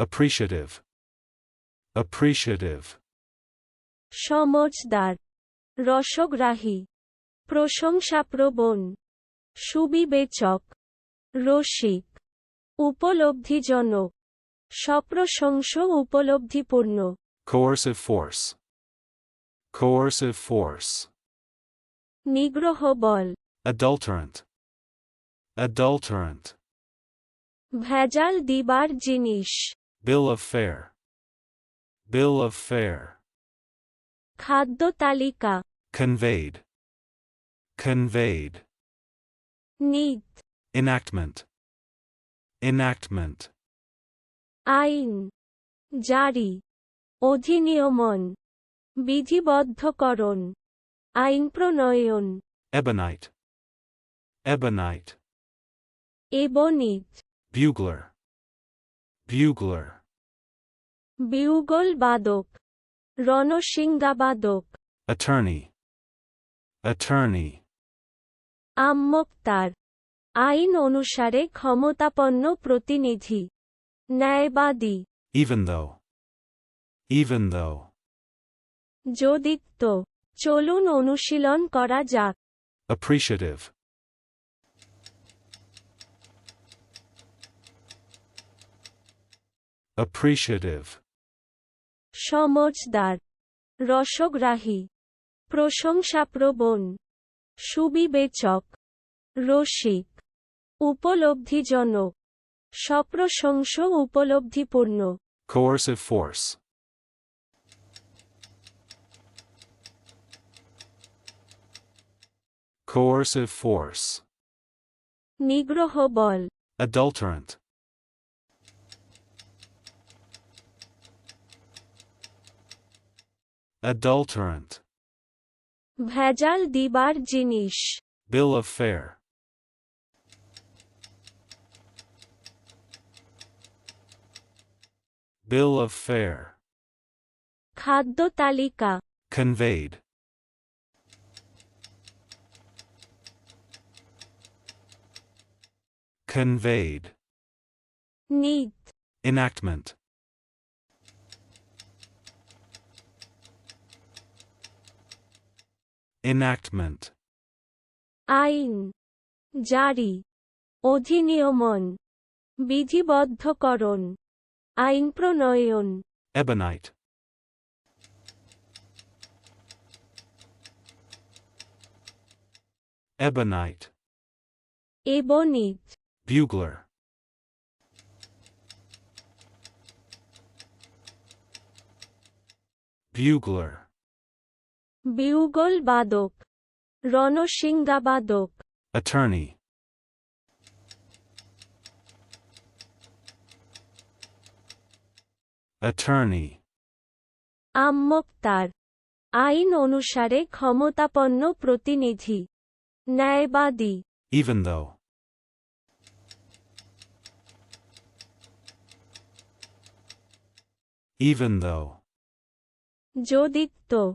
appreciative, appreciative, সমজদার রসগ্রাহী প্রশংসাপ্রবণ সুবিবেচক রসিক উপলব্ধিজনক সপ্রশংস উপলব্ধিপূর্ণ coercive force, coercive force, নিগ্রহ বল adulterant, adulterant, ভেজাল দিবার জিনিস bill of fare, bill of fare, খাদ্য তালিকা conveyed, conveyed, নিত enactment, enactment, আইন জারি অধিনিয়মন বিধিবদ্ধকরণ আইন প্রণয়ন ebonite, ebonite, ebonite bugler, bugler, bugle বাদক রণসিংগাবাদক attorney, attorney, আম্মক্তার আইন অনুসারে ক্ষমতাপন্ন প্রতিনিধি ন্যায়বাদী। Even though, even though, যদিত্ব চলুন অনুশীলন করা যাক। Appreciative, appreciative, সমজদার রসগ্রাহী প্রশংসাপ্রবণ সুবিবেচক রসিক উপলব্ধিজনক সপ্রশংস উপলব্ধিপূর্ণ। Coercive force, coercive force, নিগ্রহ বল। Adulterant, adulterant, ভেজাল দিবার জিনিস bill of fare, bill of fare, খাদ্য তালিকা conveyed, conveyed, নিত enactment, Enactment, আইন জারি অধিনিয়মন বিধিবদ্ধকরণ আইন প্রণয়ন ebonite, ebonite, ebonite bugler, bugler, bugle বাদক রণসিংগাবাদক। Attorney, attorney, আম্মক্তার। আইন অনুসারে ক্ষমতাপন্ন প্রতিনিধি। ন্যায়বাদী। Even though, even though, যদিত্ব।